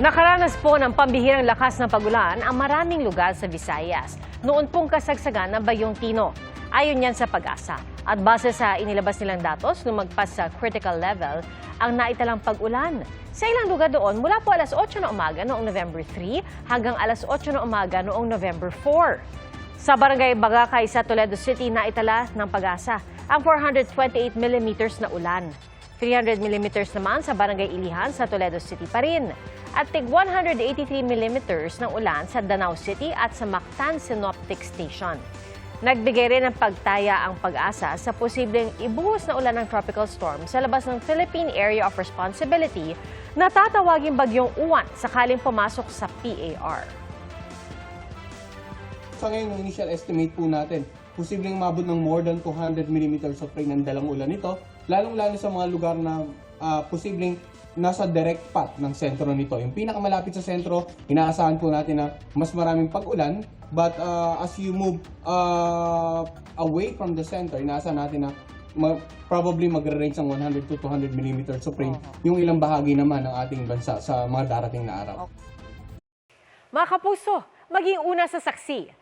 Nakaranas po ng pambihirang lakas ng pagulan ang maraming lugar sa Visayas. Noon pong kasagsagan ng Bayong Tino. Ayon yan sa pag-asa. At base sa inilabas nilang datos, lumagpas sa critical level ang naitalang pag-ulan. Sa ilang lugar doon, mula po alas 8 na umaga noong November 3 hanggang alas 8 na umaga noong November 4. Sa barangay Bagakay sa Toledo City, naitala ng pag-asa ang 428 millimeters na ulan. 300 millimeters naman sa barangay Ilihan sa Toledo City pa rin. At tig 183 millimeters ng ulan sa Danau City at sa Mactan Synoptic Station. Nagbigay rin ng pagtaya ang pag-asa sa posibleng ibuhos na ulan ng tropical storm sa labas ng Philippine Area of Responsibility na tatawaging bagyong uwan sakaling pumasok sa PAR. Sa ngayon, yung initial estimate po natin, posibleng mabot ng more than 200 millimeters of rain ang dalang ulan nito, lalong-lalo sa mga lugar na ah, posibleng nasa direct path ng sentro nito. Yung pinakamalapit sa sentro, inaasahan po natin na mas maraming pag-ulan, but ah, as you move ah, away from the center, inaasahan natin na ma- probably magre-range ng 100 to 200 millimeters of rain yung ilang bahagi naman ng ating bansa sa mga darating na araw. Mga kapuso, maging una sa saksi.